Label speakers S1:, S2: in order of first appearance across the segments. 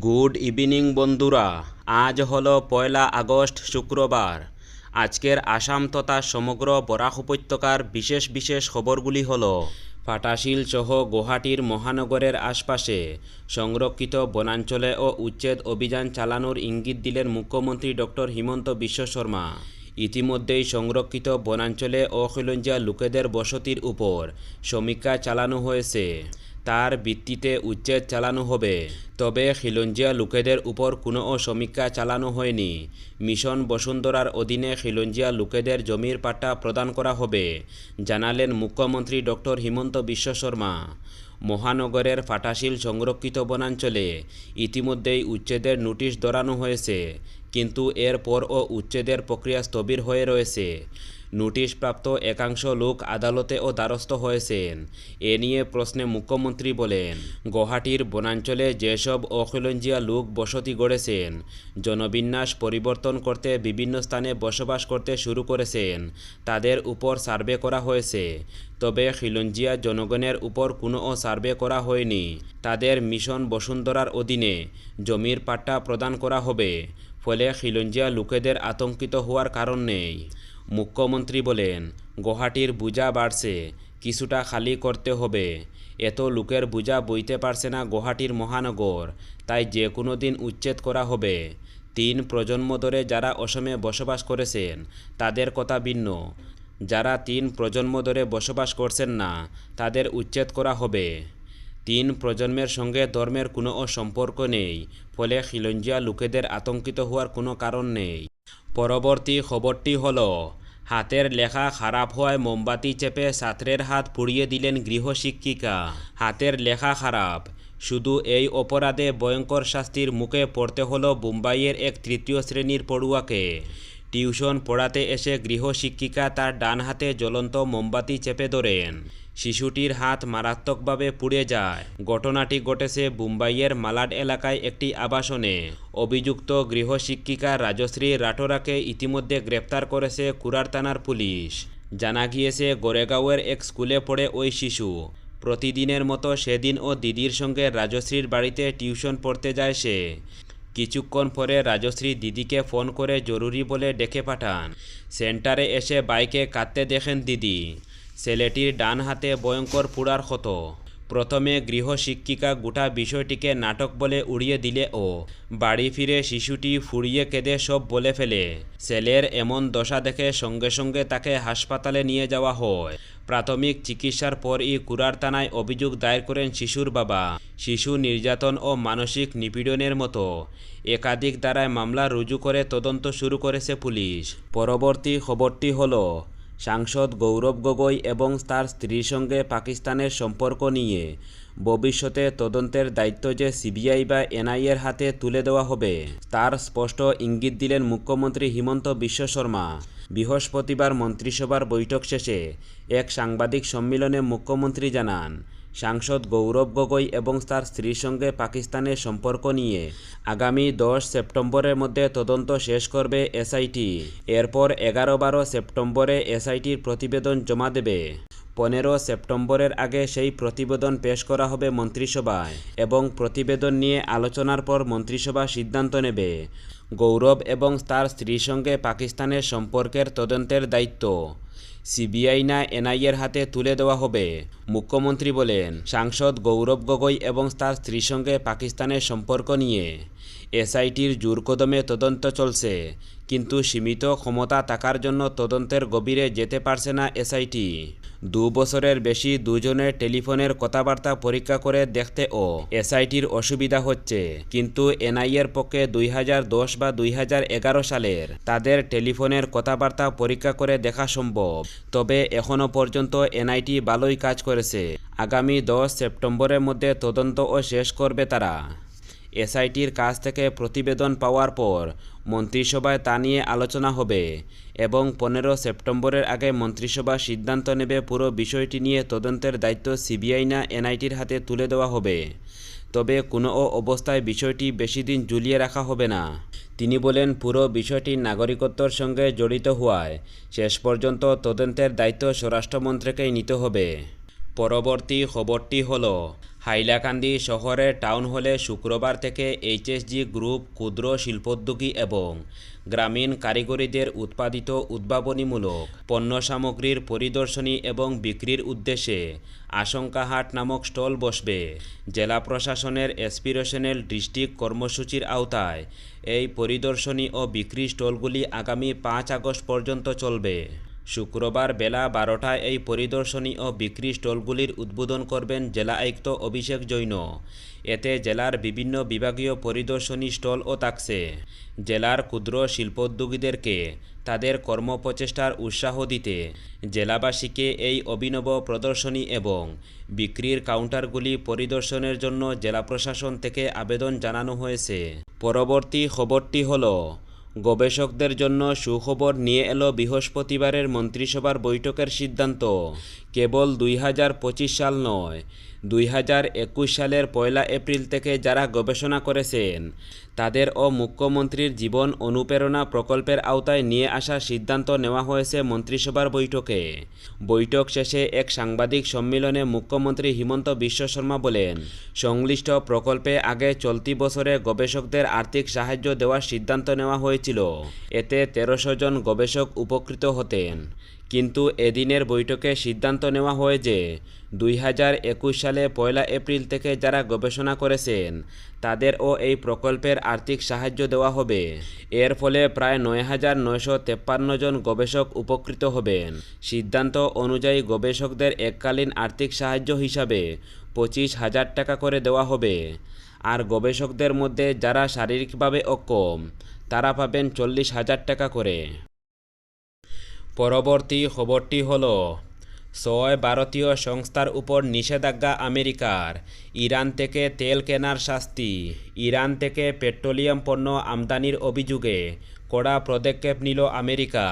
S1: Good evening বন্ধুরা, আজ হলো পয়লা আগস্ট শুক্রবার। আজকের আসাম তথা সমগ্র বরাক উপত্যকার বিশেষ বিশেষ খবরগুলি হলো, ফাটাশিল সহ গুয়াহাটির মহানগরের আশপাশে সংরক্ষিত বনাঞ্চলে ও উচ্ছেদ অভিযান চালানোর ইঙ্গিত দিলেন মুখ্যমন্ত্রী ডক্টর হিমন্ত বিশ্ব শর্মা। ইতিমধ্যেই সংরক্ষিত বনাঞ্চলে অখিলঞ্জিয়া লোকেদের বসতির উপর সমীক্ষা চালানো হয়েছে। তার ভিত্তিতে উচ্ছেদ চালানো হবে। তবে খিলঞ্জিয়া লোকেদের উপর কোনো সমীক্ষা চালানো হয়নি। মিশন বসুন্ধরার অধীনে খিলঞ্জিয়া লোকেদের জমির পাট্টা প্রদান করা হবে, জানালেন মুখ্যমন্ত্রী ডক্টর হিমন্ত বিশ্ব শর্মা। মহানগরের ফাটাশিল সংরক্ষিত বনাঞ্চলে ইতিমধ্যেই উচ্ছেদের নোটিশ ধরানো হয়েছে। কিন্তু এরপরও উচ্ছেদের প্রক্রিয়া স্থবির হয়ে রয়েছে। নোটিশপ্রাপ্ত একাংশ লোক আদালতেও দ্বারস্থ হয়েছেন। এ নিয়ে প্রশ্নে মুখ্যমন্ত্রী বলেন, গুয়াহাটির বনাঞ্চলে যেসব অখিলঞ্জিয়া লোক বসতি গড়েছেন, জনবিন্যাস পরিবর্তন করতে বিভিন্ন স্থানে বসবাস করতে শুরু করেছেন, তাদের উপর সার্ভে করা হয়েছে। তবে খিলঞ্জিয়া জনগণের উপর কোনো সার্ভে করা হয়নি। তাদের মিশন বসুন্ধরার অধীনে জমির পাট্টা প্রদান করা হবে। ফলে খিলঞ্জিয়া লোকেদের আতঙ্কিত হওয়ার কারণ নেই। মুখ্যমন্ত্রী বলেন, গুয়াহাটির বোঝা বাড়ছে, কিছুটা খালি করতে হবে। এত লোকের বোঝা বইতে পারছে না গুয়াহাটির মহানগর, তাই যে কোনো দিন উচ্ছেদ করা হবে। তিন প্রজন্ম ধরে যারা অসমে বসবাস করেছেন, তাদের কথা ভিন্ন। যারা তিন প্রজন্ম ধরে বসবাস করছেন না, তাদের উচ্ছেদ করা হবে। তিন প্রজন্মের সঙ্গে ধর্মের কোনো সম্পর্ক নেই, ফলে খিলঞ্জিয়া লোকেদের আতঙ্কিত হওয়ার কোনো কারণ নেই। পরবর্তী খবরটি হল, হাতের লেখা খারাপ হওয়ায় মোমবাতি চেপে ছাত্রের হাত পুড়িয়ে দিলেন গৃহশিক্ষিকা হাতের লেখা খারাপ, শুধু এই অপরাধে ভয়ঙ্কর শাস্তির মুখে পড়তে হলো মুম্বাইয়ের এক তৃতীয় শ্রেণির পড়ুয়াকে। টিউশন পড়াতে এসে গৃহশিক্ষিকা তার ডান হাতে জ্বলন্ত মোমবাতি চেপে ধরেন। শিশুটির হাত মারাত্মকভাবে পুড়ে যায়। ঘটনাটি ঘটেছে মুম্বাইয়ের মালাড এলাকায় একটি আবাসনে। অভিযুক্ত গৃহশিক্ষিকা রাজশ্রী রাটোরাকে ইতিমধ্যে গ্রেপ্তার করেছে কুরার থানার পুলিশ। জানা গিয়েছে, গোরেগাঁওয়ের এক স্কুলে পড়ে ওই শিশু। প্রতিদিনের মতো সেদিন ও দিদির সঙ্গে রাজশ্রীর বাড়িতে টিউশন পড়তে যায় সে। কিছুক্ষণ পরে রাজশ্রী দিদিকে ফোন করে জরুরি বলে ডেকে পাঠান। সেন্টারে এসে বাইকে কাঁদতে দেখেন দিদি। ছেলেটির ডান হাতে ভয়ঙ্কর পুড়ার ক্ষত। প্রথমে গৃহশিক্ষিকা গোটা বিষয়টিকে নাটক বলে উড়িয়ে দিলে ও বাড়ি ফিরে শিশুটি ফুরিয়ে কেঁদে সব বলে ফেলে। ছেলের এমন দশা দেখে সঙ্গে সঙ্গে তাকে হাসপাতালে নিয়ে যাওয়া হয়। প্রাথমিক চিকিৎসার পরই কুরার থানায় অভিযোগ দায়ের করেন শিশুর বাবা। শিশু নির্যাতন ও মানসিক নিপীড়নের মতো। একাধিক দ্বারায় মামলা রুজু করে তদন্ত শুরু করেছে পুলিশ পরবর্তী খবরটি হলো সাংসদ গৌরব গগৈ এবং তার স্ত্রীর সঙ্গে পাকিস্তানের সম্পর্ক নিয়ে। ভবিষ্যতে তদন্তের দায়িত্ব যে সিবিআই বা এনআইএর হাতে তুলে দেওয়া হবে, তার স্পষ্ট ইঙ্গিত দিলেন মুখ্যমন্ত্রী হিমন্ত বিশ্ব শর্মা। বৃহস্পতিবার মন্ত্রিসভার বৈঠক শেষে এক সাংবাদিক সম্মেলনে মুখ্যমন্ত্রী জানান সাংসদ গৌরব গগৈ এবং তার স্ত্রীর সঙ্গে পাকিস্তানের সম্পর্ক নিয়ে। আগামী দশ সেপ্টেম্বরের মধ্যে তদন্ত শেষ করবে এসআইটি। এরপর এগারো বারো সেপ্টেম্বরে এসআইটির প্রতিবেদন জমা দেবে। পনেরো সেপ্টেম্বরের আগে সেই প্রতিবেদন পেশ করা হবে মন্ত্রিসভায় এবং প্রতিবেদন নিয়ে আলোচনার পর মন্ত্রিসভা সিদ্ধান্ত নেবে। গৌরব এবং তার স্ত্রীর সঙ্গে পাকিস্তানের সম্পর্কের তদন্তের দায়িত্ব। সিবিআই না এনআইএর হাতে তুলে দেওয়া হবে, মুখ্যমন্ত্রী বলেন। সাংসদ গৌরব গগৈ এবং তার স্ত্রীর সঙ্গে পাকিস্তানের সম্পর্ক নিয়ে এসআইটির জোর কদমে তদন্ত চলছে, কিন্তু সীমিত ক্ষমতা থাকার জন্য তদন্তের গভীরে যেতে পারছে না এসআইটি। দু বছরের বেশি দুজনের টেলিফোনের কথাবার্তা পরীক্ষা করে দেখতে ও এসআইটির অসুবিধা হচ্ছে। কিন্তু এনআইএর পক্ষে দুই হাজার দশ বা দুই হাজার এগারো সালের তাদের টেলিফোনের কথাবার্তা পরীক্ষা করে দেখা সম্ভব। তবে এখনও পর্যন্ত এনআইটি ভালোই কাজ করেছে। আগামী দশ সেপ্টেম্বরের মধ্যে তদন্ত ও শেষ করবে তারা। এসআইটির কাছ থেকে প্রতিবেদন পাওয়ার পর মন্ত্রিসভায় তা নিয়ে আলোচনা হবে এবং পনেরো সেপ্টেম্বরের আগে মন্ত্রিসভা সিদ্ধান্ত নেবে পুরো বিষয়টি নিয়ে তদন্তের দায়িত্ব সিবিআই না এনআইটির হাতে তুলে দেওয়া হবে। তবে কোনো অবস্থায় বিষয়টি বেশি দিন ঝুলিয়ে রাখা হবে না। তিনি বলেন, পুরো বিষয়টি নাগরিকত্বর সঙ্গে জড়িত হওয়ায় শেষ পর্যন্ত তদন্তের দায়িত্ব স্বরাষ্ট্রমন্ত্রীকেই নিতে হবে। পরবর্তী খবরটি হল হাইলাকান্দি শহরের টাউন হলে শুক্রবার থেকে এইচএসজি গ্রুপ ক্ষুদ্র শিল্পোদ্যোগী এবং গ্রামীণ কারিগরিদের উৎপাদিত উদ্ভাবনীমূলক পণ্য সামগ্রীর পরিদর্শনী এবং বিক্রির উদ্দেশ্যে আশঙ্কাহাট নামক স্টল বসবে। জেলা প্রশাসনের এসপিরেশনাল ডিস্ট্রিক্ট কর্মসূচির আওতায় এই পরিদর্শনী ও বিক্রি স্টলগুলি আগামী পাঁচ আগস্ট পর্যন্ত চলবে। শুক্রবার বেলা বারোটায় এই পরিদর্শনী ও বিক্রি স্টলগুলির উদ্বোধন করবেন জেলা আয়ুক্ত অভিষেক জৈন। এতে জেলার বিভিন্ন বিভাগীয় পরিদর্শনী স্টলও থাকছে জেলার ক্ষুদ্র শিল্পোদ্যোগীদেরকে তাদের কর্মপ্রচেষ্টার উৎসাহ দিতে জেলাবাসীকে এই অভিনব প্রদর্শনী এবং বিক্রির কাউন্টারগুলি পরিদর্শনের জন্য জেলা প্রশাসন থেকে আবেদন জানানো হয়েছে। পরবর্তী খবরটি হলো গবেষকদের জন্য সুখবর নিয়ে এলো বৃহস্পতিবারের মন্ত্রিসভার বৈঠকের সিদ্ধান্ত। কেবল দুই হাজার পঁচিশ সাল নয় দুই হাজার একুশ সালের পয়লা এপ্রিল থেকে যারা গবেষণা করেছেন, তাদের ও মুখ্যমন্ত্রীর জীবন অনুপ্রেরণা প্রকল্পের আওতায় নিয়ে আসার সিদ্ধান্ত নেওয়া হয়েছে মন্ত্রিসভার বৈঠকে। বৈঠক শেষে এক সাংবাদিক সম্মেলনে মুখ্যমন্ত্রী হিমন্ত বিশ্ব শর্মা বলেন, সংশ্লিষ্ট প্রকল্পে আগে চলতি বছরে গবেষকদের আর্থিক সাহায্য দেওয়ার সিদ্ধান্ত নেওয়া হয়েছিল। এতে তেরোশো জন গবেষক উপকৃত হতেন। কিন্তু এদিনের বৈঠকে সিদ্ধান্ত নেওয়া হয় যে দুই হাজার একুশ সালে পয়লা এপ্রিল থেকে যারা গবেষণা করেছেন, তাদেরও এই প্রকল্পের আর্থিক সাহায্য দেওয়া হবে। এর ফলে প্রায় নয় হাজার নয়শো তেপ্পান্ন জন গবেষক উপকৃত হবেন। সিদ্ধান্ত অনুযায়ী গবেষকদের এককালীন আর্থিক সাহায্য হিসাবে পঁচিশ হাজার টাকা করে দেওয়া হবে। আর গবেষকদের মধ্যে যারা শারীরিকভাবে অক্ষম, তারা পাবেন চল্লিশ হাজার টাকা করে। পরবর্তী খবরটি হল, ছয় ভারতীয় সংস্থার উপর নিষেধাজ্ঞা আমেরিকার। ইরান থেকে তেল কেনার শাস্তি। ইরান থেকে পেট্রোলিয়াম পণ্য আমদানির অভিযোগে কড়া পদক্ষেপ নিল আমেরিকা।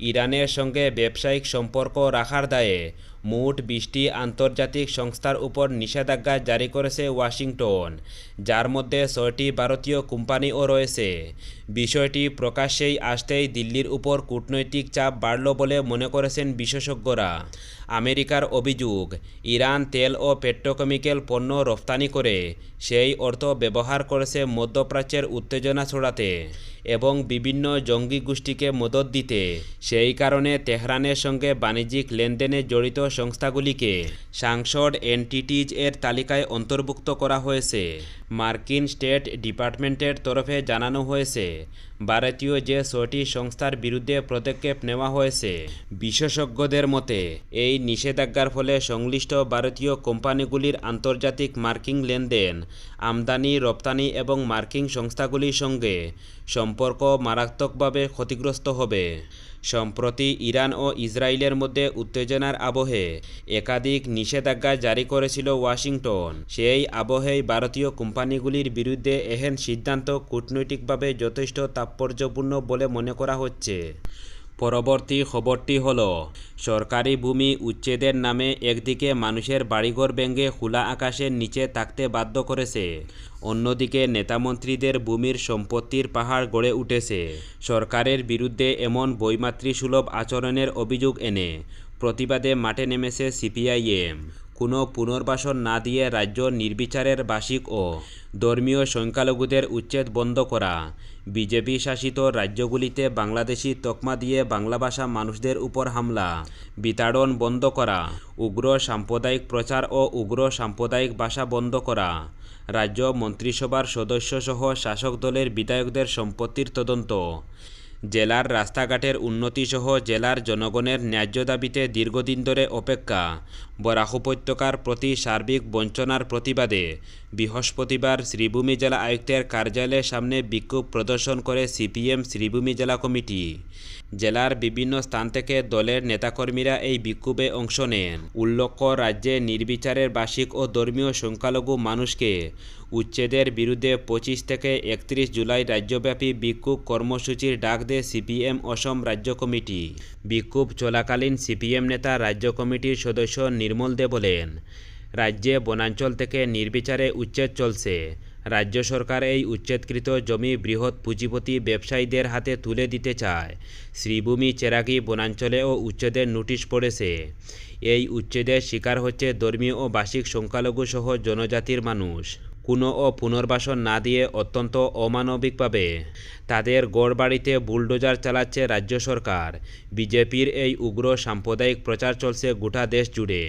S1: ইরানের সঙ্গে ব্যবসায়িক সম্পর্ক রাখার দায়ে মোট বিশটি আন্তর্জাতিক সংস্থার উপর নিষেধাজ্ঞা জারি করেছে ওয়াশিংটন, যার মধ্যে ছয়টি ভারতীয় কোম্পানিও রয়েছে। বিষয়টি প্রকাশ্যেই আসতেই দিল্লির উপর কূটনৈতিক চাপ বাড়ল বলে মনে করেছেন বিশেষজ্ঞরা। আমেরিকার অভিযোগ, ইরান তেল ও পেট্রোকেমিক্যাল পণ্য রফতানি করে সেই অর্থ ব্যবহার করেছে মধ্যপ্রাচ্যের উত্তেজনা ছড়াতে। এবং বিভিন্ন জঙ্গি গোষ্ঠীকে মদত দিতে। সেই কারণে তেহরানের সঙ্গে বাণিজ্যিক লেনদেনে জড়িত সংস্থাগুলিকে সাংসদ এনটিটিজ এর তালিকায় অন্তর্ভুক্ত করা হয়েছে। মার্কিন স্টেট ডিপার্টমেন্টের তরফে জানানো হয়েছে ভারতীয় যে ছয়টি সংস্থার বিরুদ্ধে পদক্ষেপ নেওয়া হয়েছে, বিশেষজ্ঞদের মতে, এই নিষেধাজ্ঞার ফলে সংশ্লিষ্ট ভারতীয় কোম্পানিগুলির আন্তর্জাতিক মার্কিং লেনদেন, আমদানি, রপ্তানি এবং মার্কিং সংস্থাগুলির সঙ্গে সম্পর্ক মারাত্মকভাবে ক্ষতিগ্রস্ত হবে। সম্প্রতি ইরান ও ইসরায়েলের মধ্যে উত্তেজনার আবহে একাধিক নিষেধাজ্ঞা জারি করেছিল ওয়াশিংটন। সেই আবহেই ভারতীয় কোম্পানিগুলির বিরুদ্ধে এহেন সিদ্ধান্ত কূটনৈতিকভাবে যথেষ্ট তাৎপর্যপূর্ণ বলে মনে করা হচ্ছে। পরবর্তী খবরটি হল, সরকারি ভূমি উচ্ছেদের নামে একদিকে মানুষের বাড়িঘর ভেঙে খোলা আকাশের নিচে থাকতে বাধ্য করেছে। অন্যদিকে নেতামন্ত্রীদের ভূমির সম্পত্তির পাহাড় গড়ে উঠেছে। সরকারের বিরুদ্ধে এমন বৈমাতৃসুলভ আচরণের অভিযোগ এনে প্রতিবাদে মাঠে নেমেছে সিপিআইএম। কোনো পুনর্বাসন না দিয়ে রাজ্য নির্বিচারের বার্ষিক ও ধর্মীয় সংখ্যালঘুদের উচ্ছেদ বন্ধ করা। বিজেপি শাসিত রাজ্যগুলিতে বাংলাদেশি তকমা দিয়ে বাংলা ভাষা মানুষদের উপর হামলা, বিতাড়ন বন্ধ করা, উগ্র সাম্প্রদায়িক প্রচার ও উগ্র সাম্প্রদায়িক ভাষা বন্ধ করা। রাজ্য মন্ত্রিসভার সদস্যসহ শাসক দলের বিধায়কদের সম্পত্তির তদন্ত। জেলার রাস্তাঘাটের উন্নতিসহ জেলার জনগণের ন্যায্য দাবিতে দীর্ঘদিন ধরে অপেক্ষা। বরাক উপত্যকার প্রতি সার্বিক বঞ্চনার প্রতিবাদে বৃহস্পতিবার শ্রীভূমি জেলা আয়ুক্তের কার্যালয়ের সামনে বিক্ষোভ প্রদর্শন করে সিপিএম শ্রীভূমি জেলা কমিটি। জেলার বিভিন্ন স্থান থেকে দলের নেতাকর্মীরা এই বিক্ষোভে অংশ নেন। উল্লেখ্য রাজ্যে নির্বিচারের বার্ষিক ও ধর্মীয় সংখ্যালঘু মানুষকে উচ্ছেদের বিরুদ্ধে পঁচিশ থেকে একত্রিশ জুলাই রাজ্যব্যাপী বিক্ষোভ কর্মসূচির ডাক দেয় সিপিএম অসম রাজ্য কমিটি। বিক্ষোভ চলাকালীন সিপিএম নেতা রাজ্য কমিটির সদস্য নির্মল দে বলেন, রাজ্যে বনাঞ্চল থেকে নির্বিচারে উচ্ছেদ চলছে। রাজ্য সরকার এই উচ্ছেদকৃত জমি বৃহৎ পুঁজিপতি ব্যবসায়ীদের হাতে তুলে দিতে চায়। শ্রীভূমি, চেরাগি বনাঞ্চলেও উচ্ছেদের নোটিশ পড়েছে। এই উচ্ছেদের শিকার হচ্ছে ধর্মীয় ও ভাষিক সংখ্যালঘু সহ জনজাতির মানুষ। কোনো ও পুনর্বাসন না দিয়ে অত্যন্ত অমানবিকভাবে। তাদের গড়বাড়িতে বুলডোজার চালাচ্ছে রাজ্য সরকার। বিজেপির এই উগ্র সাম্প্রদায়িক প্রচার চলছে গোটা দেশ জুড়ে।